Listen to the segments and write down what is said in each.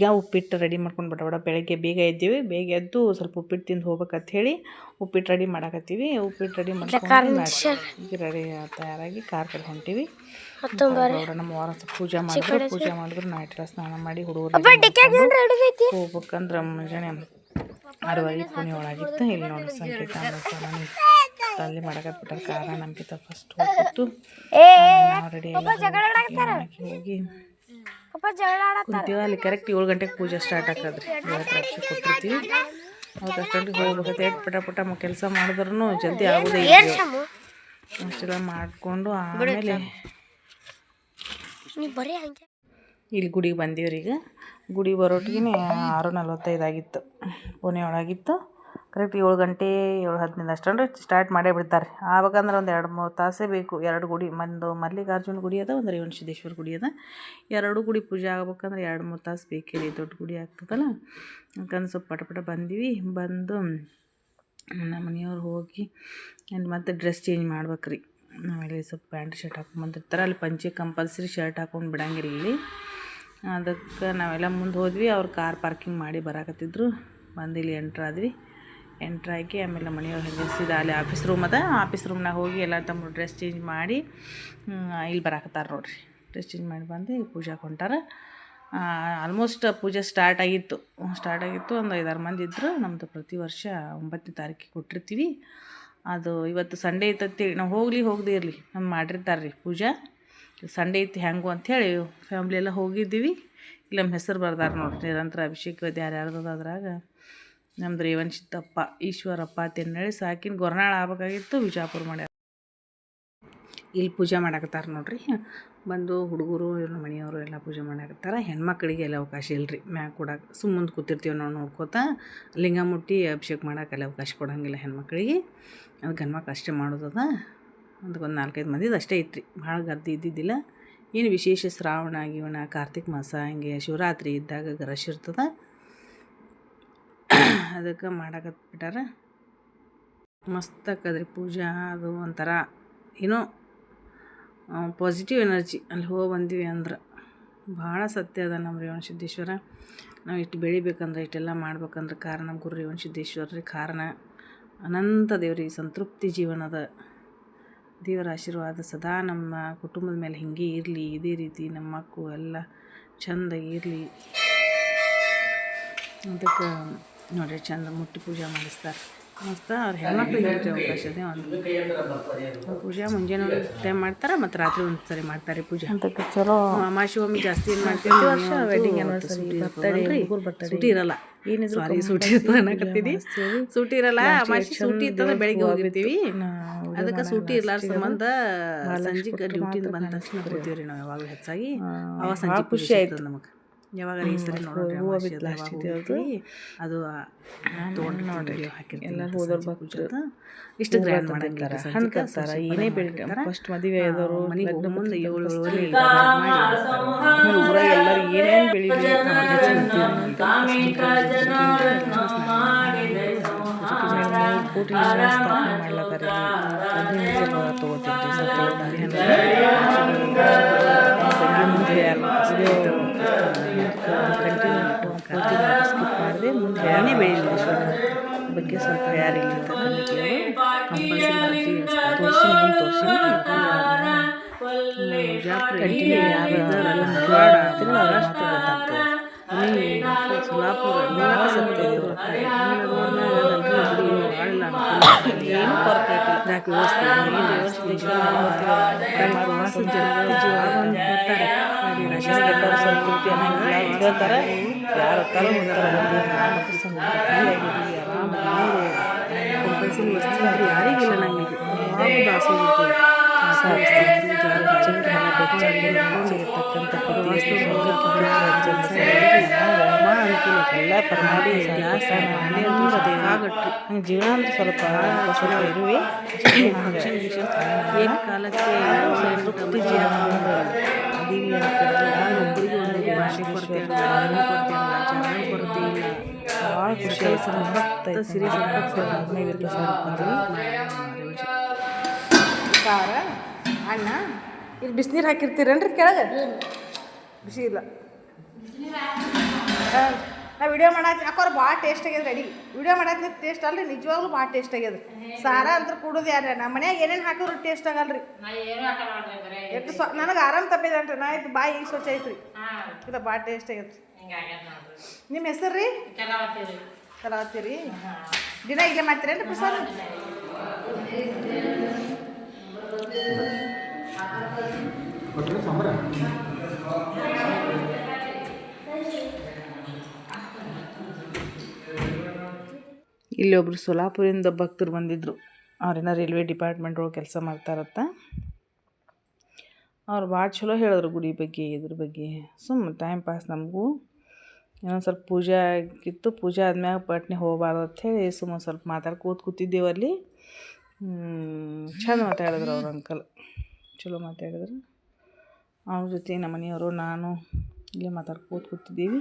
ಈಗ ಉಪ್ಪಿಟ್ಟು ರೆಡಿ ಮಾಡ್ಕೊಂಡು ಬಡಬಡ ಬಡ ಬೆಳಗ್ಗೆ ಬೇಗ ಎದ್ದೀವಿ ಬೇಗ ಎದ್ದು ಸ್ವಲ್ಪ ಉಪ್ಪಿಟ್ಟು ತಿಂದು ಹೋಗ್ಬೇಕಂತ ಹೇಳಿ ಉಪ್ಪಿಟ್ಟು ರೆಡಿ ಮಾಡಕತ್ತೀವಿ. ಉಪ್ಪಿಟ್ಟು ರೆಡಿ ಮಾಡ್ಕೊಂಡು ರೆಡಿ ತಯಾರಾಗಿ ಕಾರ್ ಕಡೆ ಹೊಂಟೀವಿ. ನಮ್ಮ ವಾರ ಪೂಜೆ ಮಾಡಿದ್ರು. ಪೂಜೆ ಮಾಡಿದ್ರು ನೈಟ್ ಸ್ನಾನ ಮಾಡಿ ಹುಡುಗರು ಹೋಗ್ಬೇಕಂದ್ರೆ ಮುಂಜಾನೆ ಆರೂವರೆ ಪುಣೆ ಒಳಗಿತ್ತು. ಇಲ್ಲಿ ನೋಡಿ ಸಂಕೇತ ಅಲ್ಲಿ ಮಾಡಕತ್ಬಿಟ್ಟಾರ ಖಾರ ನಮ್ಗಿಂತ ಫಸ್ಟ್ ಹೋಗ್ಬಿಟ್ಟು ನಾವು ರೆಡಿ ಹೋಗಿ. ಕುಂತೀವಿ ಅಲ್ಲಿ ಕರೆಕ್ಟ್ ಏಳು ಗಂಟೆಗೆ ಪೂಜೆ ಸ್ಟಾರ್ಟ್ ಆಗ್ತದ್ರಿ. ಇವತ್ತು ರಕ್ಷೆ ಕೊಟ್ಟಿರ್ತೀವಿ ಅವತ್ತು ಅಷ್ಟೊಂದಿಗೆ ಹೋಗ್ಬೇಕೈತೆ ಎಷ್ಟು ಪಟ ಪಟ ಕೆಲಸ ಮಾಡಿದ್ರು ಜಲ್ದಿ ಆಗೋದೇ ಇಲ್ಲ ಅಷ್ಟೆಲ್ಲ ಮಾಡಿಕೊಂಡು ಆಮೇಲೆ ಇಲ್ಲಿ ಗುಡಿಗೆ ಬಂದೀವ್ರಿ ಈಗ ಗುಡಿ ಬರೋಟಿಗೆ ಆರು ನಲ್ವತ್ತೈದು ಆಗಿತ್ತು. ಪುಣೆ ಒಳಗಿತ್ತು ಕರೆಕ್ಟ್ ಏಳು ಗಂಟೆ, ಏಳು ಹದಿನೈದು ಅಷ್ಟೊಂದು ಸ್ಟಾರ್ಟ್ ಮಾಡೇ ಬಿಡ್ತಾರೆ. ಆವಾಗಂದ್ರೆ ಒಂದು ಎರಡು ಮೂರು ತಾಸೇ ಬೇಕು. ಎರಡು ಗುಡಿ, ಒಂದು ಮಲ್ಲಿಕಾರ್ಜುನ ಗುಡಿ ಅದ, ಒಂದು ರೇವಣ ಸಿದ್ದೇಶ್ವರ ಗುಡಿ ಅದ. ಎರಡು ಗುಡಿ ಪೂಜೆ ಆಗ್ಬೇಕಂದ್ರೆ ಎರಡು ಮೂರು ತಾಸು ಬೇಕೇ ರೀ, ದೊಡ್ಡ ಗುಡಿ ಆಗ್ತದಲ್ಲ. ಯಾಕಂದ್ರೆ ಸ್ವಲ್ಪ ಪಟ ಪಟ ಬಂದೀವಿ. ಬಂದು ನಮ್ಮ ಮನೆಯವ್ರು ಹೋಗಿ ಅಲ್ಲಿ ಮತ್ತೆ ಡ್ರೆಸ್ ಚೇಂಜ್ ಮಾಡ್ಬೇಕು ರೀ ಆಮೇಲೆ ಸ್ವಲ್ಪ ಪ್ಯಾಂಟ್ ಶರ್ಟ್ ಹಾಕೊಂಡು ಬಂದಿರ್ತಾರೆ ಅಲ್ಲಿ ಪಂಚೆ ಕಂಪಲ್ಸರಿ ಶರ್ಟ್ ಹಾಕೊಂಡು ಬಿಡಂಗಿಲ್ಲ ಇಲ್ಲಿ. ಅದಕ್ಕೆ ನಾವೆಲ್ಲ ಮುಂದೆ ಹೋದ್ವಿ. ಅವ್ರು ಕಾರ್ ಪಾರ್ಕಿಂಗ್ ಮಾಡಿ ಬರಾಕತ್ತಿದ್ರು. ಬಂದು ಇಲ್ಲಿ ಎಂಟ್ರಾದ್ವಿ ಎಂಟ್ರಾಗಿ ಆಮೇಲೆ ಮನೆಯವ್ರು ಹಾಗೆ ಸೀದಾ ಅಲ್ಲಿ ಆಫೀಸ್ ರೂಮ್ ಅದ. ಆಫೀಸ್ ರೂಮ್ನಾಗ ಹೋಗಿ ಎಲ್ಲ ತಮ್ಮ ಡ್ರೆಸ್ ಚೇಂಜ್ ಮಾಡಿ ಇಲ್ಲಿ ಬರಾಕತ್ತಾರ ನೋಡ್ರಿ. ಡ್ರೆಸ್ ಚೇಂಜ್ ಮಾಡಿ ಬಂದು ಪೂಜಾಗೆ ಹೊಂಟಾರ ಆಲ್ಮೋಸ್ಟ್ ಪೂಜೆ ಸ್ಟಾರ್ಟ್ ಆಗಿತ್ತು. ಸ್ಟಾರ್ಟ್ ಆಗಿತ್ತು. ಒಂದು ಐದಾರು ಮಂದಿ ಇದ್ದರು ನಮ್ಮದು ಪ್ರತಿ ವರ್ಷ ಒಂಬತ್ತನೇ ತಾರೀಕಿಗೆ ಕೊಟ್ಟಿರ್ತೀವಿ. ಅದು ಇವತ್ತು ಸಂಡೇ ಇತ್ತಂತೇಳಿ ನಾವು ಹೋಗಲಿ, ಹೋಗದೇ ಇರಲಿ. ನಮ್ಮ ಮಾಡಿರ್ತಾರೆ ರೀ ಪೂಜಾ. ಸಂಡೇ ಇತ್ತು ಹೆಂಗು ಅಂಥೇಳಿ ಫ್ಯಾಮ್ಲಿ ಎಲ್ಲ ಹೋಗಿದ್ದೀವಿ. ಇಲ್ಲಿ ನಮ್ಮ ಹೆಸರು ಬರ್ದಾರ ನೋಡ್ರಿ. ನಿರಂತರ ಅಭಿಷೇಕ ಯಾರು ಯಾರ್ದು ಅದ್ರಾಗ ನಮ್ದು ರೇವಣ್ ಚಿತ್ತಪ್ಪ, ಈಶ್ವರಪ್ಪ ತಿನ್ನಳಿ ಸಾಕಿನ ಗೊರ್ನಾಳ ಆಗ್ಬೇಕಾಗಿತ್ತು, ವಿಜಾಪುರ ಮಾಡ್ಯಾರ. ಇಲ್ಲಿ ಪೂಜೆ ಮಾಡಾಕತ್ತಾರ ನೋಡ್ರಿ. ಬಂದು ಹುಡುಗರು, ಇವ್ರ ಮನೆಯವರು ಎಲ್ಲ ಪೂಜೆ ಮಾಡಾಕತ್ತಾರ. ಹೆಣ್ಮಕ್ಳಿಗೆ ಎಲ್ಲ ಅವಕಾಶ ಇಲ್ಲರಿ ಮ್ಯಾಗ ಕೊಡಕ್ಕೆ ಸುಮ್ಮನೆ ಕೂತಿರ್ತೀವಿ ನಾವು ನೋಡ್ಕೋತ ಲಿಂಗ ಮುಟ್ಟಿ ಅಭಿಷೇಕ ಮಾಡಕ್ಕೆ ಅಲ್ಲಿ ಅವಕಾಶ ಕೊಡೋಂಗಿಲ್ಲ ಹೆಣ್ಮಕ್ಳಿಗೆ. ಅದು ಗಂಡ್ಮಕ್ಳು ಅಷ್ಟೇ ಮಾಡೋದದ ಅದಕ್ಕೆ ಒಂದು ನಾಲ್ಕೈದು ಮಂದಿದು ಅಷ್ಟೇ ಇತ್ತು ರೀ ಭಾಳ ಗರ್ದಿ ಇದ್ದಿದ್ದಿಲ್ಲ. ಏನು ವಿಶೇಷ ಶ್ರಾವಣ, ಗೀವಣ, ಕಾರ್ತಿಕ ಮಾಸ, ಹಂಗೆ ಶಿವರಾತ್ರಿ ಇದ್ದಾಗ ಗ್ರಶ್ ಇರ್ತದೆ. ಅದಕ್ಕೆ ಮಾಡಾಕತ್ಬಿಟ್ಟಾರ. ಮಸ್ತ್ ಆಕದ್ರಿ ಪೂಜಾ, ಅದು ಒಂಥರ ಏನೋ ಪಾಸಿಟಿವ್ ಎನರ್ಜಿ ಅಲ್ಲಿ ಹೋಗಿ ಬಂದ್ವಿ ಅಂದ್ರೆ ಭಾಳ ಸತ್ಯ ಅದ ನಮ್ಮ ರೇವಣ ಸಿದ್ದೇಶ್ವರ. ನಾವು ಇಷ್ಟು ಬೆಳಿಬೇಕಂದ್ರೆ, ಇಷ್ಟೆಲ್ಲ ಮಾಡ್ಬೇಕಂದ್ರೆ ಕಾರಣ ಗುರು ರೇವಣ ಸಿದ್ದೇಶ್ವರ ಕಾರಣ ಅನಂತ ದೇವ್ರಿ, ಸಂತೃಪ್ತಿ ಜೀವನದ ದೇವರ ಆಶೀರ್ವಾದ ಸದಾ ನಮ್ಮ ಕುಟುಂಬದ ಮೇಲೆ ಹಿಂಗೆ ಇರಲಿ, ಇದೇ ರೀತಿ ನಮ್ಮ ಮಕ್ಕಳು ಎಲ್ಲ ಚೆಂದ ಇರಲಿ. ಅದಕ್ಕೆ ನೋಡ್ರಿ ಚಂದ ಮುಟ್ಟಿ ಪೂಜೆ ಮಾಡಿಸ್ತಾರೆ. ಮಸ್ತ ಅವ್ರ ಹೆಣ್ಮಕ್ಳಿಗೆ ಅವಕಾಶ ಅದೇ ಒಂದು ಪೂಜೆ ಮುಂಜಾನೆ ಒಂದು ಟೈಮ್ ಮಾಡ್ತಾರೆ ಮತ್ತು ರಾತ್ರಿ ಒಂದು ಸರಿ ಮಾಡ್ತಾರೆ ಪೂಜೆ. ಚಲೋ. ಅಮಾಶಿ ಒಮ್ಮೆ ಜಾಸ್ತಿ ಏನು ಮಾಡ್ತೀವಿ ವರ್ಷ ವೆಡ್ಡಿಂಗ್ ಆ್ಯನಿವರ್ಸರಿ ಸೂಟಿ ಇರಲ್ಲ. ಏನು ಸಾರಿ ಸೂಟಿ ಇರ್ತದೆ ಅನ್ನಕತ್ತೀನಿ ಸೂಟಿ ಇರಲ್ಲ ಅಮಾಶಿ ಸೂಟಿ ಇರ್ತದೆ ಬೆಳಿಗ್ಗೆ ಹೋಗಿರ್ತೀವಿ ಅದಕ್ಕೆ ಸೂಟಿ ಇರ್ಲಾರ ಸಂಬಂಧ ಸಂಜೆಗೆ ಡ್ಯೂಟಿಯಿಂದ ಬಂದ ತಕ್ಷಣ ಬರ್ತೀವಿ ರೀ ನಾವು ಯಾವಾಗಲೂ ಹೆಚ್ಚಾಗಿ. ಅವಾಗ ಸಂಜೆ ಖುಷಿ ಆಯ್ತು. ನಮಗೆ. ಯಾವಾಗ ಈ ಸರಿ ನೋಡೋಣ ಅದು ತೊಗೊಂಡು ನೋಡ್ರಿ ಎಲ್ಲರೂ ಹೋದವ್ರು ಇಷ್ಟು ಗ್ರ್ಯಾಂಡ್ ಮಾಡಂಗಿಲ್ಲ ಹಣ್ಣು ಏನೇ ಬೆಳಿಗ್ಗೆ ಫಸ್ಟ್ ಮದುವೆ ಆದವರು ಮನೆಗೆ ಮುಂದೆ ಏಳು ಏಳುವರೆ ಊರಾಗ ಎಲ್ಲರೂ ಏನೇನು ಬೆಳಿಲಿ ಕೋಟಿ ಸ್ಥಾಪನೆ ಮಾಡ್ಲತ್ತಾರ ತಗೋತಿದ್ರಿ ಮುಂದೆ ಸ್ಕಿಪ್ ಮಾಡಿದೆ ಮುಂದೆ ಏನೇ ಬೆಳೀಲಿ ಬಗ್ಗೆ ಸ್ವಲ್ಪ ಯಾರಿಲ್ಲ ಕಂಪಲ್ಸರಿ ತೋರಿಸಿ ಮುಂದೆ ತೋರಿಸಿ ಕಂಟಿನ್ಯೂ ಯಾರು ಇದ್ದಾರಲ್ಲ ಮುಖವಾಡ ಅಷ್ಟು ಗೊತ್ತಾಗ್ತದೆ ಸೋಲಾಪುರ ಎಲ್ಲ ಸತ್ಯ ಏನು ಕೊರತೆ ಯಾಕೆ ವ್ಯವಸ್ಥೆ ಏನು ವ್ಯವಸ್ಥೆ ಮಾಸ ಜನಗಳು ಬರ್ತಾರೆ ಕೆಟ್ಟವ್ರು ಸಂಸ್ಕೃತಿ ಅನ್ನಂಗಿಲ್ಲ ಹೇಳ್ತಾರೆ ಯಾರು ತರ ಕಂಪಲ್ಸರಿ ವಸ್ತು ಯಾರಿಗಿಲ್ಲ ನಂಗೆ ಯಾವಾಗ ದಾಸೋಗಿರ್ತೀವಿ ಎಲ್ಲ ಪರಮಾಡಿ ಗ್ಯಾಸ್ ಆಗಟ್ರಿ ಜೀವನ ಅಂದ್ರೆ ಸ್ವಲ್ಪ ಸ್ವಲ್ಪ ಇರುವೆ ಏನು ಕಾಲಕ್ಕೆ ತೃಪ್ತಿ ಜೀವನ ದೀವಿ ಒಬ್ಬರಿಗೆ ಒಂದು ಭಾಷೆ ಕೊರತೆ ಜಾಗ ಕೊರತೆ ಇಲ್ಲ ಭಾಳ ಖುಷಿ ಸಂಪತ್ತ ಸಿರಿ ಸಂಪತ್ತು ಹದಿನೈದು ಸಾವಿರ ಖಾರ ಅಣ್ಣ ಇಲ್ಲಿ ಬಿಸಿನೀರು ಹಾಕಿರ್ತೀರೇನ್ರಿ ಕೆಳಗೆ? ಬಿಸಿ ಇಲ್ಲ. ನಾ ವಿಡಿಯೋ ಮಾಡತ್ತೀನಿ ಯಾಕೋರು ಭಾಳ ಟೇಸ್ಟ್ ಆಗ್ಯದ ರೆಡಿ ವಿಡಿಯೋ ಮಾಡತ್ತೀನಿ ಟೇಸ್ಟ್ ಅಲ್ರಿ ನಿಜವಾಗ್ಲೂ ಭಾಳ ಟೇಸ್ಟ್ ಆಗ್ಯದ. ಸಾರ ಅಂತ ಕುಡೋದು ಯಾರ ನಮ್ಮ ಮನ್ಯಾಗ ಏನೇನು ಹಾಕಿದ್ರು ಟೇಸ್ಟ್ ಆಗಲ್ರಿ. ಎಷ್ಟು ಸ್ವ ನನಗೆ ಆರಾಮ್ ತಪ್ಪಿದೆ ನಾ ಇದು ಬಾಯಿ ಈಗ ಸ್ವಚ್ಛ ಐತ್ರಿ. ಇದು ಭಾಳ ಟೇಸ್ಟ್ ಆಗ್ಯದ. ನಿಮ್ಮ ಹೆಸರು ರೀ ಕಲಾವತ್ತೀರಿ ದಿನ ಇಲ್ಲೇ ಮಾಡ್ತೀರೇನ್ರಿ ಪ್ರಸಾದ? ಇಲ್ಲಿ ಒಬ್ರು ಸೋಲಾಪುರಿಂದ ಭಕ್ತರು ಬಂದಿದ್ರು. ಅವ್ರೇನೋ ರೈಲ್ವೆ ಡಿಪಾರ್ಟ್ಮೆಂಟ್ ಒಳಗೆ ಕೆಲಸ ಮಾಡ್ತಾರತ್ತ ಅವ್ರು ಭಾಳ ಚಲೋ ಹೇಳಿದ್ರು ಗುಡಿ ಬಗ್ಗೆ, ಇದ್ರ ಬಗ್ಗೆ. ಸುಮ್ಮನೆ ಟೈಮ್ ಪಾಸ್ ನಮಗೂ. ಇನ್ನೊಂದು ಸ್ವಲ್ಪ ಪೂಜೆ ಆಗಿತ್ತು. ಪೂಜೆ ಆದ್ಮ್ಯಾಗ ಪಟ್ನೆ ಅಂತ ಅಂಥೇಳಿ ಸುಮ್ಮನೆ ಸ್ವಲ್ಪ ಮಾತಾಡ್ಕೋತ ಕೂತಿದ್ದೇವಲ್ಲಿ. ಚಂದ ಮಾತಾಡಿದ್ರು ಅವ್ರ ಅಂಕಲ್ ಚಲೋ ಮಾತಾಡಿದ್ರು. ಅವ್ರ ಜೊತೆ ನಮ್ಮ ಮನೆಯವರು, ನಾನು ಇಲ್ಲೇ ಮಾತಾಡ್ಕೋತ ಕೂತಿದ್ದೀವಿ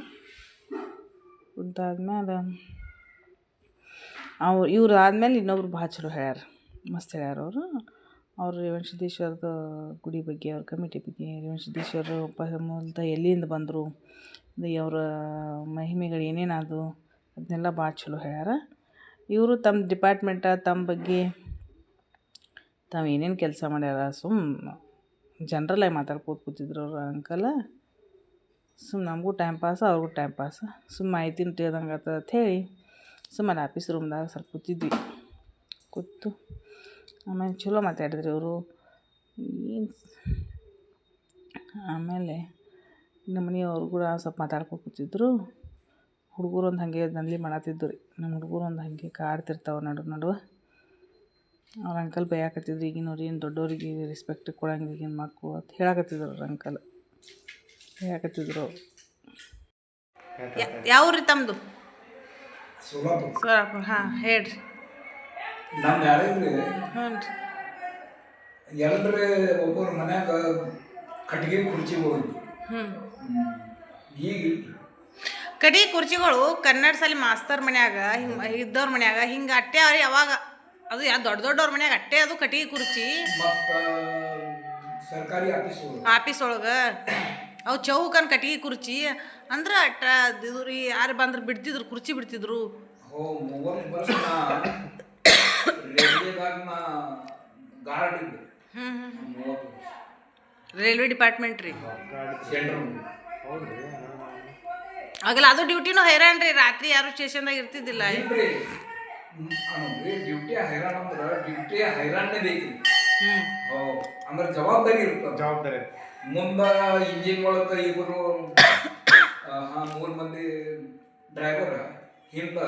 ಕೂತಾದ್ಮೇಲೆ ಅವ್ರು, ಇವ್ರು ಆದಮೇಲೆ ಇನ್ನೊಬ್ರು ಭಾಳ ಚಲೋ ಹೇಳ್ಯಾರ, ಮಸ್ತ್ ಹೇಳ್ಯಾರ ಅವರು. ಅವರು ರೇವಣ ಸಿದ್ದೇಶ್ವರದ ಗುಡಿ ಬಗ್ಗೆ, ಅವ್ರ ಕಮಿಟಿ ಬಗ್ಗೆ ರೇವಣ ಸಿದ್ದೇಶ್ವರ ಮೂಲತಃ ಎಲ್ಲಿಂದ ಬಂದರು ಅವರ ಮಹಿಮೆಗಳು ಏನೇನಾದವು, ಅದನ್ನೆಲ್ಲ ಭಾಳ ಚಲೋ ಹೇಳ್ಯಾರ. ಇವರು ತಮ್ಮ ಡಿಪಾರ್ಟ್ಮೆಂಟ ತಮ್ಮ ಬಗ್ಗೆ ತಾವು ಏನೇನು ಕೆಲಸ ಮಾಡ್ಯಾರ, ಸುಮ್ ಜನ್ರಲ್ಲಾಗಿ ಮಾತಾಡ್ಕೋತ ಕೂತಿದ್ರು ಅವ್ರ ಅಂಕಲ ಸುಮ್ಮ ನಮಗೂ ಟೈಮ್ ಪಾಸ್ ಅವ್ರಿಗೂ ಟೈಮ್ ಪಾಸ್ ಸುಮ್ಮ ಮಾಹಿತಿ ತಿಳಿದಂಗೆ ಆತದ ಹೇಳಿ ಸುಮ್ಮನೆ ಆಫೀಸ್ ರೂಮ್ದಾಗ ಸ್ವಲ್ಪ ಕೂತಿದ್ವಿ. ಕೂತು ಆಮೇಲೆ ಚಲೋ ಮಾತಾಡಿದ್ರಿ ಅವರು ಏನು ಆಮೇಲೆ ನಮ್ಮ ಮನೆಯವ್ರು ಕೂಡ ಸ್ವಲ್ಪ ಮಾತಾಡ್ಕೊಂಡು ಕೂತಿದ್ರು. ಹುಡುಗರು ಒಂದು ಹಾಗೆ ದಂಧೆ ಮಾಡತ್ತಿದ್ದು ರೀ ನಮ್ಮ ಹುಡುಗರು ಒಂದು ಹಾಗೆ ಕಾಡ್ತಿರ್ತಾವೆ ನಡು, ನಡುವೆ. ಅವ್ರ ಅಂಕಲ್ ಬೈಯಾಕತ್ತಿದ್ರು ಈಗಿನವ್ರು ಏನು ದೊಡ್ಡವ್ರಿಗೆ ರೆಸ್ಪೆಕ್ಟ್ ಕೊಡಂಗೆ ಈಗಿನ ಮಕ್ಕಳು ಅಂತ ಹೇಳಕತ್ತಿದ್ರು ಅವ್ರ ಅಂಕಲ್ ಹೇಳಕತ್ತಿದ್ರು ಯಾವ ರೀ ತಮ್ಮದು ಸೋಲಾಪುರ. ಹಾಂ ಹೇಳ್ರಿ. ಹ್ಞೂ ರೀ ಎಲ್ಲರೇ ಒಬ್ಬರ ಮನ್ಯಾಗ ಕಟ್ಟಿಗೆ ಕುರ್ಚಿಗಳು. ಹ್ಞೂ ಈಗ ಕುರ್ಚಿಗಳು ಕನ್ನಡ ಸಾಲಿ ಮಾಸ್ತರ್ ಮನ್ಯಾಗ ಹಿಂಗೆ ಇದ್ದವ್ರ ಮನ್ಯಾಗ ಹಿಂಗೆ ಅಟ್ಟೆ ಅವ್ರಿ ಯಾವಾಗ ಅದು ಯಾ ದೊಡ್ಡ ದೊಡ್ಡವ್ರ ಮನ್ಯಾಗ ಅಟ್ಟೆ ಅದು ಕಟ್ಟಿಗೆ ಕುರ್ಚಿ. ಸರ್ಕಾರಿ ಆಫೀಸ್ ಒಳಗೆ. ಅವು ಚೌಕನ್ ಕಟ್ಟಿಗೆ ಕುರ್ಚಿ. ಅಂದ್ರೆ ಅಟ್ಟ ಇದು ರೀ ಯಾರು ಬಂದ್ರೆ ಬಿಡ್ತಿದ್ರು ಕುರ್ಚಿ ಬಿಡ್ತಿದ್ರು. ರೈಲ್ವೆ ಡಿಪಾರ್ಟ್ಮೆಂಟ್ ರೀ. ಸೆಂಟ್ರಲ್ ಆಗಲ್ಲ ಅದು ಡ್ಯೂಟಿನೂ ಹೈರಾಣ್ರಿ ರೀ. ರಾತ್ರಿ ಯಾರು ಸ್ಟೇಷನ್ದಾಗ ಇರ್ತಿದ್ದಿಲ್ಲ. ಅಂದ್ರೆ ಡ್ಯೂಟಿ ಹೈರಾಣ ಅಂದ್ರೆ ಡ್ಯೂಟಿ ಹೈರಾಣನೇ ಬೇಕ್ರಿ ಹ್ಞೂ ಹೋ ಅಂದ್ರೆ ಜವಾಬ್ದಾರಿ ಇರ್ತದ ಜವಾಬ್ದಾರಿ ಮುಂದ ಇಂಜಿನ್ ಒಳಗೆ ಇಬ್ಬರು ಹಾ ಮೂರು ಮಂದಿ ಡ್ರೈವರ್ ಹಿಂದ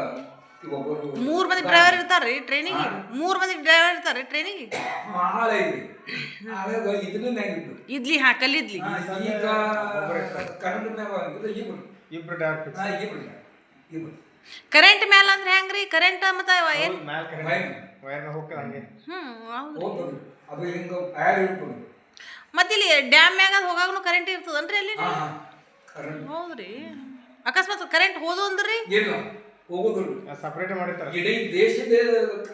ಒಬ್ಬರು ಮೂರು ಮಂದಿ ಡ್ರೈವರ್ ಇರ್ತಾರ್ರಿ ಟ್ರೈನಿಗೆ ಮೂರು ಮಂದಿ ಡ್ರೈವರ್ ಇರ್ತಾರೆ ಟ್ರೈನಿಗೆ ಆಳೆ ಇದೆ ಆಳ್ಯಾಗ ಇದನ್ನ ಆಗಿದ್ದು ಇಡ್ಲಿ ಹಾಂ ಕಲ್ಲಿದ್ಲಿ. ಈಗ ಕನ್ನಡ ಮ್ಯಾಗ ಇಬ್ರು. ಇಬ್ರು ಡ್ರೈವರ್ ಇಬ್ರು. ಇಬ್ರು. ಕರೆಂಟ್ ಮ್ಯಾಲ ಅಂದ್ರೆ ಹೆಂಗ್ರಿ? ಕರೆಂಟ್ ಮತ್ತೆ ಏನು? ಮತ್ತೆ ಇಲ್ಲಿ ಡ್ಯಾಮ್ ಮ್ಯಾಗ ಹೋಗಾಗನು ಕರೆಂಟ್ ಇರ್ತದನ್ರಿ ಅಲ್ಲಿ ಹೌದ್ರಿ. ಅಕಸ್ಮಾತ್ ಕರೆಂಟ್ ಹೋದು ಅಂದ್ರಿ? ಇಲ್ಲ ಹೋಗೋದಿಲ್ಲ. ಸಪ್ರೇಟ್ ಮಾಡಿರ್ತಾರೆ. ಇಡೀ ದೇಶದ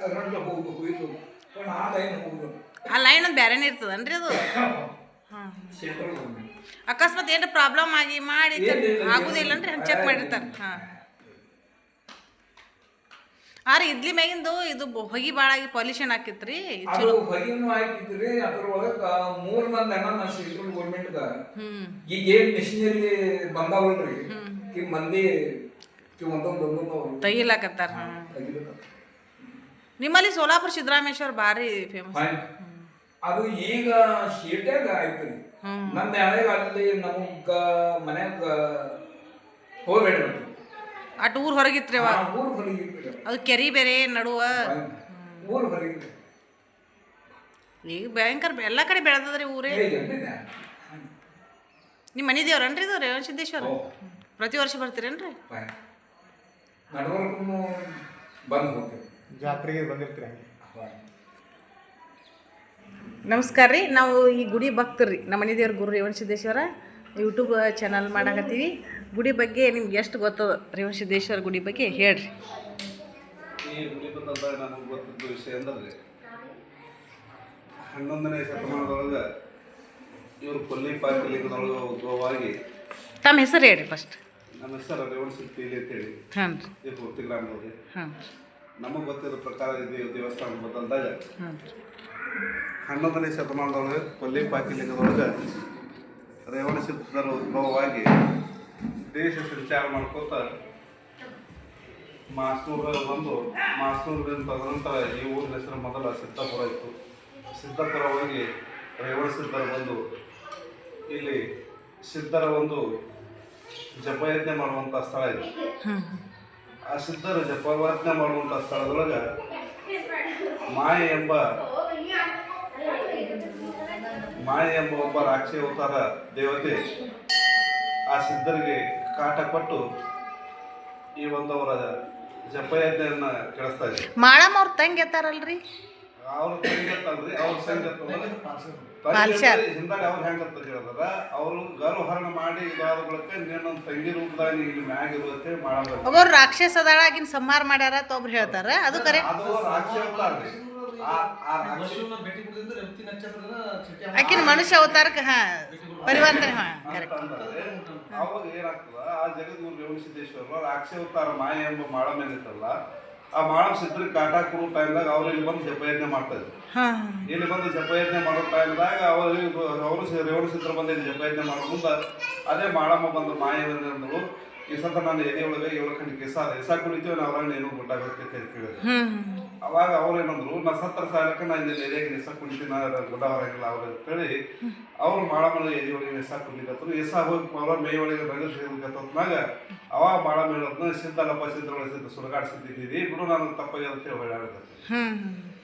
ಕರೆಂಟ್ ಹೋಗುದು ಹೋಯ್ತು. पण ಆ ಲೈನ್ ಹೋಗೋದು ಆ ಲೈನ್ ಒಂದು ಬೇರೆನೇ ಇರ್ತದನ್ರಿ ಅದು? ಅಕಸ್ಮಾತ್ ಏನಾರ ಪ್ರಾಬ್ಲಮ್ ಆಗಿ ಮಾಡಿ ಆಗೋದಿಲ್ಲ ಅಂದ್ರೆ ಹಂಗೆ ಚೆಕ್ ಮಾಡಿರ್ತಾರೆ. ಹಾಂ. ಆದ್ರೆ ಇಡ್ಲಿ ಮ್ಯಾಗಿಂದು ಇದು ಹೊಗಿ ಭಾಳ ಆಗಿ ಪಾಲ್ಯೂಷನ್ ಆಕಿತ್ರಿ ಅದು ಹೊರಗಿನೂ ಹಾಕಿದ್ರಿ ಅದ್ರ ಒಳಗ ಮೂರ್ ಮಂದಿ ಅಣ್ಣ ನಾ ಸೆಂಟ್ರಲ್ ಗೌರ್ಮೆಂಟ್ಗ ಈಗ ಏನ್ ಮಿಷಿನರಿ ಬಂದಾವಲ್ರಿ ಈ ಮಂದಿ ಒಂದೊಂದು ಅವ್ರು ತೆಗಿಲಾಕತ್ತಾರ ಹಾಂ ನಿಮ್ಮಲ್ಲಿ ಸೋಲಾಪುರ ಸಿದ್ದರಾಮೇಶ್ವರ ಭಾರಿ ಫೇಮಸ್ ಅದು ಈಗ ಶೀಟ್ಯಾಗ ಆಯ್ತು ನಮ್ಮ ಯಾವಾಗ ಅಲ್ಲಿ ನಮ್ಗ ಮನ್ಯಾಗ ಹೋಗ್ಬೇಡ್ರಿ ಅಟ್ ಊರ್ ಹೊರಗಿತ್ರಿ ಊರ್ ಅದು ಕೆರಿ ಬೇರೆ ನಡುವ. ಊರ್. ಈಗ ಭಯಂಕರ ಎಲ್ಲ ಕಡೆ ಬೆಳೆದದ್ರಿ ಊರೇ? ನಿಮ್ಮ ಮನೆ ದೇವ್ರನ್ರಿ ಇದು ರೇವಣ ಸಿದ್ದೇಶ್ವರ? ಪ್ರತಿ ವರ್ಷ ಬರ್ತೀರೇನ್ರಿ? ಜಾತ್ರೆಗೆ ಬಂದಿರ್ತೀರಿ ನಮಸ್ಕಾರ ರೀ ನಾವು ಈ ಗುಡಿ ಭಕ್ತರು ನಮ್ಮ ಮನೆ ದೇವ್ರ ಗುರು ರೇವಣ ಸಿದ್ದೇಶ್ವರ ಯೂಟ್ಯೂಬ್ ಚಾನಲ್ ಮಾಡಕತ್ತೀವಿ. ಗುಡಿ ಬಗ್ಗೆ ನಿಮ್ಗೆ ಎಷ್ಟು ಗೊತ್ತದ ರೇವಣ ಸಿದ್ದೇಶ್ವರ ಗುಡಿ ಬಗ್ಗೆ ಹೇಳ್ರಿ. ಈ ಗುಡಿ ಬಗ್ಗೆ ನಮಗೆ ಗೊತ್ತಿದ್ದ ವಿಷಯ ಅಂದ್ರೆ ಹನ್ನೊಂದನೇ ಶತಮಾನದೊಳಗೆ ಇವರು ಕೊಲ್ಲಿ ಪಾಕಲಿಂಗದೊಳಗೆ ಉದ್ಭವವಾಗಿ ತಮ್ಮ ಹೆಸರು ಹೇಳ್ರಿ ಫಸ್ಟ್ ನಮ್ಮ ಹೆಸರು ರೇವಣ ಸಿಗ್ತೀಲಿ ಅಂತೇಳಿ. ಹಾಂ ರೀ. ಈ ಪೂರ್ತಿ ಗ್ರಾಮದವ್ರಿ ಹಾಂ ನಮಗೆ ಗೊತ್ತಿರೋ ಪ್ರಕಾರ ಇದು ದೇವಸ್ಥಾನ ಬಂದಾಗ ಹಾಂ ಹನ್ನೊಂದನೇ ಶತಮಾನದೊಳಗೆ ಕೊಲ್ಲಿ ಪಾಕಿಲಿಂಗದೊಳಗೆ ರೇವಣ ಸಿದ್ಧರ ಉದ್ಭವವಾಗಿ ದೇಶ ಸಂಚಾರ ಮಾಡ್ಕೋತ ಮಾಸೂರ ಬಂದು ಮಾಸೂರಿನ ತದನಂತರ ಈ ಊರಿನ ಹೆಸರು ಮೊದಲ ಸಿದ್ದಾಪುರ ಇತ್ತು. ಸಿದ್ದಾಪುರ ಹೋಗಿ ರೇವಣ ಸಿದ್ಧರ ಬಂದು ಇಲ್ಲಿ ಸಿದ್ಧರ ಒಂದು ಜಪಯಜ್ಞ ಮಾಡುವಂಥ ಸ್ಥಳ ಇದೆ. ಆ ಸಿದ್ಧರ ಜಪಯಜ್ಞ ಮಾಡುವಂಥ ಸ್ಥಳದೊಳಗೆ ಮಾಯೆ ಎಂಬ ಮಾಯೆ ಎಂಬ ಒಬ್ಬ ರಾಕ್ಷಿ ಅವತಾರ ದೇವತೆ ಆ ಸಿದ್ಧರಿಗೆ ಕಾಟ ಕೊಟ್ಟು ಈ ಒಂದು ಅವರ ಜಪಯಜ್ಞೆಯನ್ನ ಕೇಳಿಸ್ತಾ ಇದ್ದಾರೆ. ಮಾಳಮ್ಮ ಅವ್ರ ತಂಗಿ ಎತ್ತಾರಲ್ರಿ ಅವ್ರ ಸಂಗತ್ತಲ್ರಿ ಅವ್ರ ಸಂಗತ್ತ ಪಾಲ್ಸ್ಯಾರ್. ಹಿಂದಾಗ ಅವ್ರು ಹೆಂಗತ್ತ ಹೇಳಿದಾರ ಅವರು ಗರ್ವಹರಣ ಮಾಡಿ ಇದಾದ ಬಳಿಕ ನೀನೊಂದು ತಂಗಿ ರೂಪದಾಗ ಇಲ್ಲಿ ಮ್ಯಾಗ ಇರುತ್ತೆ ಮಾಡಬೇಕು ಒಬ್ಬರು ರಾಕ್ಷಸ ಅದಾಳಾಗಿನ ಸಂಹಾರ ಮಾಡ್ಯಾರ ಅಂತ ಒಬ್ರು ಹೇಳ್ತಾರ ಅದು ಕರೆ? ಅದು ರಾಕ್ಷಿ ಅವತಾರ ಆ ಆ ರಾಕ್ಷಿ ಆಕಿನ ಮನುಷ್ಯ ಅವತಾರಕ್ಕೆ ಹಾ. ಪರಿವರ್ತನೆ ಅಂತಂದ್ರೆ ಅವಾಗ ಏನಾಗ್ತದ ಆ ಜಗದ್ಗುರು ರೇವಣ ಸಿದ್ದೇಶ್ವರ ರಾಕ್ಷಿ ಅವತಾರ ಮಾಯ ಎಂಬ ಮಾಳಮ್ ಏನಿತ್ತಲ್ಲ ಆ ಮಾಳಮ್ ಸಿದ್ಧರಿಗೆ ಕಾಟ ಕೊಡೋ ಟೈಮ್ದಾಗ ಅವ್ರು ಇಲ್ಲಿ ಬಂದು ಜಪಯಜ್ಞೆ ಮಾಡ್ತಾ ಇದ್ರು. ಇಲ್ಲಿ ಬಂದು ಜಪಯಜ್ಞೆ ಮಾಡೋ ಟೈಮ್ದಾಗ ಅವರು ಅವರು ರೇವಣ ಸಿದ್ಧರು ಬಂದು ಇಲ್ಲಿ ಜಪಯಜ್ಞೆ ಮಾಡೋ ಮುಂದೆ ಅದೇ ಮಾಳಮ್ಮ ಬಂದು ಮಾಯ ಅಂದಳು ಈ ಸತ ನಾನು ಎದೆ ಒಳಗೆ ಏಳು ಕಂಡು ಕೆಸ ಎಸ ಕುಡಿತೀವಿ ನಾವು ಅವ್ರನ್ನ ಏನು ಗೊತ್ತಾಗುತ್ತೆ ಅಂತ ಕೇಳಿದ್ರು. ಅವಾಗ ಅವ್ರು ಏನಂದ್ರು ನಾ ಸತ್ತರ ಸಾವಿರಕ್ಕೆ ನಾ ಇಲ್ಲಿ ಎದೆಗೆ ನೆಸ ಕುಡಿತೀನಿ ನಾನು ಗುಡ್ಡ ಹೊರಗಿಲ್ಲ ಅವ್ರು ಅಂತೇಳಿ ಅವ್ರು ಮಾಳಮ್ಮನ ಎದೆ ಒಳಗೆ ನಿಸ ಕುಡಿಲಿಕತ್ತರು ಎಸ ಹೋಗಿ ಅವ್ರ ಮೇ ಒಳಗೆ ರಗಲ್ ಸೇರ್ಲಿಕತ್ತದ್ನಾಗ ಅವಾಗ ಮಾಳ ಮೇಳದ್ನ ಸಿದ್ಧಲ್ಲಪ್ಪ ಸಿದ್ಧರೊಳಗೆ ಸಿದ್ಧ ಸುಡಗಾಡಿಸಿದ್ದೀವಿ ಗುರು ನಾನು ತಪ್ಪಾಗಿ ಅಂತ ಹೇಳಿ ಹೊಳ್ಳಾಡ್ತಾರೆ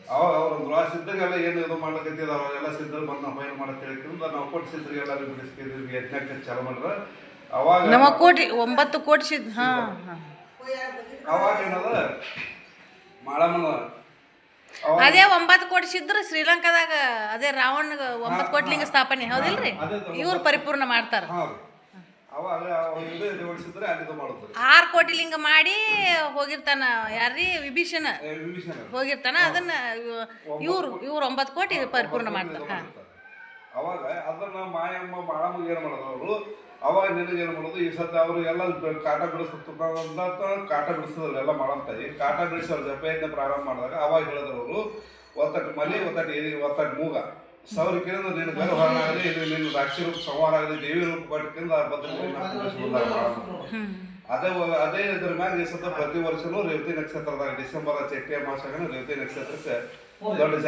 ಅವಾಗ ಅವ್ರಂದ್ರು ಆ ಸಿದ್ಧಗೆಲ್ಲ ಏನು ಇದು ಮಾಡ್ಲಕತ್ತಿದ ಅವಾಗೆಲ್ಲ ಸಿದ್ಧರು ಬಂದು ನಾವು ಫೈನ್ ಮಾಡಕ್ಕೆ ಹೇಳ್ಕೊಂಡು ನಾವು ಕೊಟ್ಟು ಸಿದ್ಧರಿಗೆಲ್ಲ ಬಿಡಿಸ್ಕಿದ್ವಿ ಯಜ್ಞಕ್ಕೆ ಚಾಲು ಮಾಡ್ರ ಅವಾಗ ನಮ್ಮ ಕೋಟಿ ಒಂಬತ್ತು ಕೋಟಿ ಸಿದ್ಧ ಅವಾಗ ಏನದ ಅದೇ ಒಂಬತ್ತು ಕೋಟಿ ಸಿದ್ರ ಶ್ರೀಲಂಕಾದಾಗ ಅದೇ ರಾವಣಗ ಒಂಬತ್ತು ಕೋಟಿ ಲಿಂಗ ಸ್ಥಾಪನೆ ಹೌದಿಲ್ರಿ? ಇವ್ರು ಪರಿಪೂರ್ಣ ಮಾಡ್ತಾರ. ಆರು ಕೋಟಿ ಲಿಂಗ ಮಾಡಿ ಹೋಗಿರ್ತಾನ ಯಾರ್ರೀ? ವಿಭೀಷಣ. ಹೋಗಿರ್ತಾನ ಅದನ್ನ ಇವ್ರು ಇವ್ರು ಒಂಬತ್ತು ಕೋಟಿ ಪರಿಪೂರ್ಣ ಮಾಡ್ತಾರೆ. ಅವಾಗ ಅದನ್ನ ಮಾಯಮ್ಮ ಮಾಳಮ್ಮ ಏನು ಮಾಡೋದು ಅವರು? ಅವಾಗ ನಿನಗೆ ಏನು ಮಾಡೋದು? ಈ ಸತ್ಯ ಅವರು ಎಲ್ಲ ಕಾಟ ಬಿಡಿಸ್ತಕ್ಕಂಥ ಕಾಟ ಬಿಡಿಸಿದ್ರು ಎಲ್ಲ ಮಾಡಂತಾಯಿ ಕಾಟ ಬಿಡಿಸೋರು ಜಪೆಯಿಂದ ಪ್ರಾರಂಭ ಮಾಡಿದಾಗ ಅವಾಗ ಹೇಳಿದ್ರು ಅವರು ಒತ್ತಟ್ಟು ಮಲಿ ಒತ್ತಟ್ಟು ಎದಿ ಒತ್ತಟ್ಟು ಮೂಗ. ಕೇಂದ್ರ ನಿನ್ನ ಗರ್ಭ ಆಗಲಿ ಇದು ನಿನ್ನ ರಾಕ್ಷಿ ರೂಪ ಸಂಹಾರ ಆಗಲಿ ದೇವಿ ರೂಪ ಕೊಟ್ಟಕ್ಕಿಂತ ಭದ್ರ ಅದೇ ಅದೇ ಇದ್ರ ಮ್ಯಾಗ ಈ ಸತ ಪ್ರತಿ ವರ್ಷನೂ ರೇವತಿ ನಕ್ಷತ್ರದಾಗ ಡಿಸೆಂಬರ್ ಚಟ್ಟಿ ಅಮಾವಾಸ್ಯಾಗನ ರೇವತಿ ನಕ್ಷತ್ರಕ್ಕೆ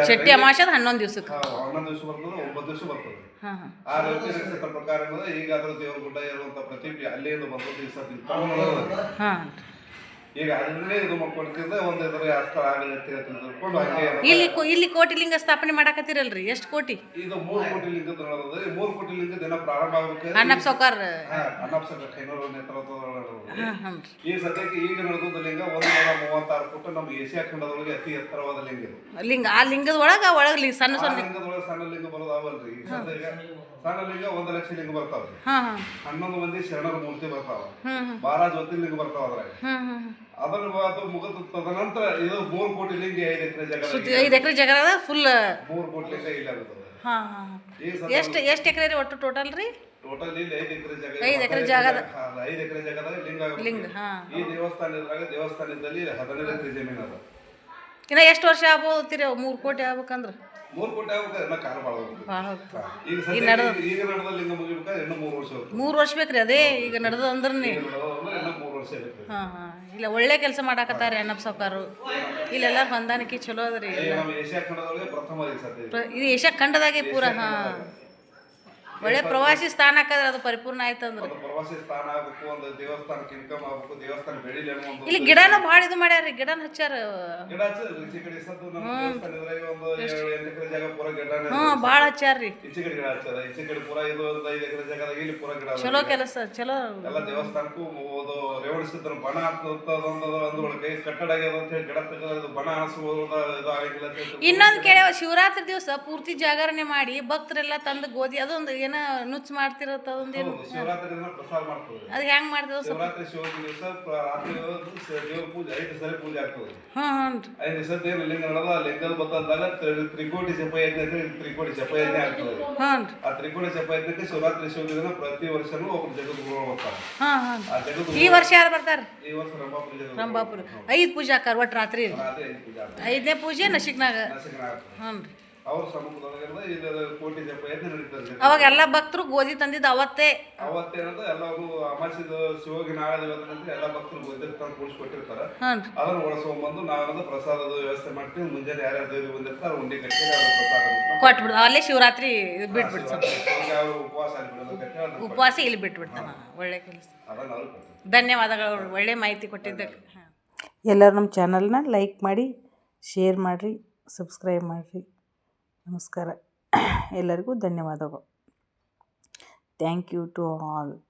ಚಟ್ಟಿ ಅಮಾಶದ ಹನ್ನೊಂದು ದಿವಸಕ್ಕೆ. ಹನ್ನೊಂದು ದಿವಸ ಬರ್ತದೆ ಒಂಬತ್ತು ದಿವಸ ಬರ್ತದೆ. ಹಾಂ ಹಾಂ. ಆ ರೀತಿ ನಕ್ಷತ್ರ ಪ್ರಕಾರ ಏನಂದ್ರೆ ಈಗ ಅದ್ರ ದೇವ್ರ ಗುಡ್ಡ ಇರುವಂತ ಪ್ರತಿಭೆ ಅಲ್ಲಿಂದ ಬಂದದ್ದು ಈ ಸತಿ ಈಗ ಅದನ್ನೇ ಇದು ಮಕ್ಕಳಿಂದ ಒಂದು ಇದ್ರ ಅಸ್ತ್ರ ಆಗಲಿ ಅಂತ ತಿಳ್ಕೊಂಡು ಹಂಗೆ ಇಲ್ಲಿ ಕೋ- ಇಲ್ಲಿ ಕೋಟಿ ಲಿಂಗ ಸ್ಥಾಪನೆ ಮಾಡಾಕತ್ತಿರಲ್ರಿ? ಎಷ್ಟು ಕೋಟಿ? ಇದು ಮೂರು ಕೋಟಿ ಲಿಂಗದ ನಡೆದದ ಈ ಮೂರು ಕೋಟಿ ಲಿಂಗ ದಿನ ಪ್ರಾರಂಭ ಆಗ್ಬೇಕು. ಅಣ್ಣಪ್ಪ ಸಾವ್ಕಾರ್ ಅನ್ನಪ್ಸಕ ಕೈನೂರು ನೇತೃತ್ವದೊಳಗೆ ನಡೆದದ್ದು. ಹಾಂ ಹಾಂ ಈ ಸದ್ಯಕ್ಕೆ ಈಗ ನಡೆದ ಲಿಂಗ ಒಂದು ಮೂವತ್ತಾರು ಫುಟ್ ನಮ್ಮ ಏಷ್ಯಾ ಖಂಡದೊಳಗೆ ಅತಿ ಎತ್ತರವಾದ ಲಿಂಗ ಇದು. ಲಿಂಗ ಆ ಲಿಂಗದ ಒಳಗ ಒಳಗೆ ಲಿ ಸಣ್ಣ ಆ ಸಣ್ಣ ಲಿಂಗದೊಳಗೆ ಸಣ್ಣ ಲಿಂಗ ಬರೋದಾವಲ್ರಿ ಈಗ ಸಣ್ಣ ಲಿಂಗ ಒಂದು ಲಕ್ಷ ಲಿಂಗ ಬರ್ತಾವ್ರಿ. ಹಾಂ ಹಾಂ. ಹನ್ನೊಂದು ಮಂದಿ ಶರಣರ ಮೂರ್ತಿ ಬರ್ತಾವ. ಹ್ಞೂ ಹ್ಞೂ ಬಾರ ಜ್ಯೋತಿರ್ಲಿಂಗ ಬರ್ತಾವ ಅದ್ರಾಗ. ಹ್ಞೂ ಹ್ಞೂ ಅದನ್ನ ಅದು ಮುಗಿದ ತದನಂತರ ಇದು ಮೂರು ಕೋಟಿ ಲಿಂಗ ಐದು ಎಕರೆ ಜಾಗ ಸುತ್ತಿ ಐದು ಎಕರೆ ಜಗದ ಫುಲ್ ಮೂರು ಕೋಟಿ ಲಿಂಗ ಇಲ್ಲ ಹಾಂ ಹಾಂ ಎಷ್ಟು ಎಷ್ಟು ಎಕರೆ ರೀ ಒಟ್ಟು ಟೋಟಲ್ ರೀ? ಟೋಟಲ್ ಇಲ್ಲಿ ಐದು ಎಕರೆ ಜಾಗ ಐದು ಎಕರೆ ಜಾಗದ. ಐದು ಎಕರೆ ಜಾಗದಾಗ ಲಿಂಗ ಲಿಂಗ ಹಾಂ. ಈ ದೇವಸ್ಥಾನ ದೇವಸ್ಥಾನದಲ್ಲಿ ಹದಿನೈದು ಎಕರೆ ಜಮೀನು ಅದ. ಇನ್ನು ಎಷ್ಟು ವರ್ಷ ಆಗ್ಬೋದು ಮೂರ್ ಕೋಟಿ ಆಗ್ಬೇಕಂದ್ರೆ? ಮೂರು ಕೋಟಿ ಆಗ್ಬೇಕು ಇನ್ನ ಕಾಲ ಭಾಳ ಹೋಗ್ತದೆ. ಭಾಳ ಹೋಗ್ತದೆ ಈಗ ಈಗ ನಡೆದ ಲಿಂಗ ಮುಗಿಬೇಕಾದ್ರೆ ಇನ್ನೂ ಮೂರು ವರ್ಷ ಮೂರು ವರ್ಷ ಬೇಕ್ರಿ ಅದೇ ಈಗ ನಡೆದ ಅಂದ್ರೆ ಮೂರು ವರ್ಷ ಇರುತ್ತೆ ಹಾಂ ಹಾಂ. ಇಲ್ಲ ಒಳ್ಳೆ ಕೆಲಸ ಮಾಡಾಕತ್ತಾರೆ ಅಣ್ಣಪ್ಪ ಸಾವ್ಕಾರು. ಇಲ್ಲೆಲ್ಲ ಹೊಂದಾಣಿಕೆ ಚಲೋ ಅದ್ರಿ. ಏಷ್ಯಾ ಖಂಡದೊಳಗೆ ಪ್ರಥಮ ಇದು ಏಷ್ಯಾ ಖಂಡದಾಗೆ ಪೂರ ಹಾಂ. ಒಳ್ಳೆ ಪ್ರವಾಸಿ ಸ್ಥಾನ ಹಾಕದ್ರೆ ಅದು ಪರಿಪೂರ್ಣ ಆಯ್ತಂದ್ರೆ. ಪ್ರವಾಸಿ ಸ್ಥಾನ ಆಗ್ಬೇಕು ಒಂದು ದೇವಸ್ಥಾನಕ್ಕೆ ಇನ್ಕಮ್ ಆಗ್ಬೇಕು ದೇವಸ್ಥಾನ ಬೆಳಿಲಿ ಅನ್ನೋ ಒಂದು ಇಲ್ಲಿ ಗಿಡನೂ ಭಾಳ ಇದು ಮಾಡ್ಯಾರ ಗಿಡನ ಹಚ್ಚಾರ ಗಿಡ ಈಚೆ ಕಡೆ ಸದ್ದು ನಮ್ಮ ದೇವಸ್ಥಾನ ಒಂದು ಏಳು ಎಂಟು ಎಕರೆ ಜಾಗ ಪೂರ ಗಿಡನೇ ಹ್ಞೂ ಭಾಳ ಹಚ್ಚಾರ್ರಿ ಈಚೆ ಕಡೆ ಗಿಡ ಹಚ್ಚದ ಈಚೆ ಕಡೆ ಪೂರ ಇದು ಒಂದು ಐದು ಎಕರೆ ಜಾಗದಾಗ ಇಲ್ಲಿ ಪೂರ ಗಿಡ ಅದ. ಚಲೋ ಕೆಲಸ ಚಲೋ. ಎಲ್ಲ ದೇವಸ್ಥಾನಕ್ಕೂ ಬಣ ಒಂದು ಒಂದು ಒಳಗೆ ಕಟ್ಟಡ ಆಗ್ಯದ ಅಂತ ಹೇಳಿ ಗಿಡ ತೆಗೆದು ಬಣ ಅನಿಸ್ಬೋದು ಇದು ಆಗಿಲ್ಲ ಅಂತ ಇನ್ನೊಂದು ಕೇಳ ಶಿವರಾತ್ರಿ ದಿವಸ ಪೂರ್ತಿ ಜಾಗರಣೆ ಮಾಡಿ ಭಕ್ತರೆಲ್ಲ ತಂದು ಗೋಧಿ ಅದೊಂದು ಏನ ನುಚ್ಚು ಮಾಡ್ತಿರತ್ತ ಅದೊಂದೇನು ಹೌದು, ಶಿವರಾತ್ರಿ ದಿನ ಪ್ರಸಾದ ಮಾಡ್ತದೆ ಅದು ಹೆಂಗ್ ಮಾಡ್ತೇವೆ ಸ್ವಲ್ಪ? ಶಿವರಾತ್ರಿ ಶಿವರಾತ್ರಿ ದಿವಸ ರಾತ್ರಿ ದೇವ್ರ ಪೂಜೆ ಐದು ಸರಿ ಪೂಜೆ ಆಗ್ತದೆ. ಹಾ ಹ್ಞೂ ರೀ ಐದು ದಿವಸ ದೇವ್ರ ಲಿಂಗ ನಡೆದ ಲಿಂಗದ ತ್ರಿಕೋಟಿ ಜಪ ಯಜ್ಞ ಅಂತ ಹೇಳಿ ತ್ರಿಕೋಟಿ ಜಪ ಯಜ್ಞ ಆಗ್ತದೆ. ರೀ ಆ ತ್ರಿಕೋಟಿ ಜಪ ಯಜ್ಞಕ್ಕೆ ಶಿವರಾತ್ರಿ ಶಿವ ದಿನ ಪ್ರತಿ ವರ್ಷನೂ ಒಬ್ರು ಜಗದ್ಗುರು ಬರ್ತಾರೆ. ಹಾಂ ಹಾಂ ಆ ಜಗದ್ಗುರು ಈ ವರ್ಷ ಯಾರು ಬರ್ತಾರೆ? ಈ ವರ್ಷ ರಂಭಾಪುರಿ ಜಗದ್ಗುರು. ರಂಭಾಪುರ. ಐದು ಪೂಜೆ ಆಕಾರ ಒಟ್ಟು ರಾತ್ರಿ. ರಾತ್ರಿ ಐದು ಪೂಜೆ ಐದನೇ ಪೂಜೆ ನಶಿಕ್ನಾಗ. ಹ್ಞೂ ರೀ ಅವ್ರ ಕೋಟಿ ಜಪ ನಡೀತದೆ ಅವಾಗ ಎಲ್ಲ ಭಕ್ತರು ಗೋಧಿ ತಂದಿದ್ದು ಅವತ್ತೇ. ಅವತ್ತೇನಂದ್ರೆ ಎಲ್ಲರೂ ಅಮಾಸಿದ ಶಿವಗೆ ನಾಳೆ ಇವತ್ತಿನಂದ್ರೆ ಎಲ್ಲ ಭಕ್ತರು ಗೋಧಿ ತಂದು ಕೂಡಿಸ್ಕೊಟ್ಟಿರ್ತಾರೆ. ಹ್ಞೂ ರೀ. ಅದನ್ನ ಒಳಸ್ಕೊಂಡ್ಬಂದು ನಾವೇನದು ಪ್ರಸಾದದ ವ್ಯವಸ್ಥೆ ಮಾಡ್ತೀವಿ ಮುಂಜಾನೆ ಯಾರ್ಯಾರು ದೇವ್ರಿಗೆ ಬಂದಿರ್ತಾರೆ ಉಂಡಿ ಕಟ್ಟಿ ಅವ್ರ ಪ್ರಸಾದ ಕೊಟ್ಟು ಕೊಟ್ಬಿಡು ಅಲ್ಲೇ ಶಿವರಾತ್ರಿ ಇದು ಬಿಟ್ಬಿಡ್ತು ಉಪವಾಸ ಆಗಿಬಿಡೋದು ಉಪವಾಸ ಇಲ್ಲಿ ಬಿಟ್ಬಿಡ್ತಾನ ಒಳ್ಳೆ ಕೆಲಸ. ಧನ್ಯವಾದಗಳು ಒಳ್ಳೆ ಮಾಹಿತಿ ಕೊಟ್ಟಿದ್ದಕ್ಕೆ. ಎಲ್ಲರೂ ನಮ್ಮ ಚಾನಲ್ನ ಲೈಕ್ ಮಾಡಿ ಶೇರ್ ಮಾಡಿರಿ ಸಬ್ಸ್ಕ್ರೈಬ್ ಮಾಡಿರಿ. ನಮಸ್ಕಾರ. ಎಲ್ಲರಿಗೂ ಧನ್ಯವಾದಗಳು. Thank you to all.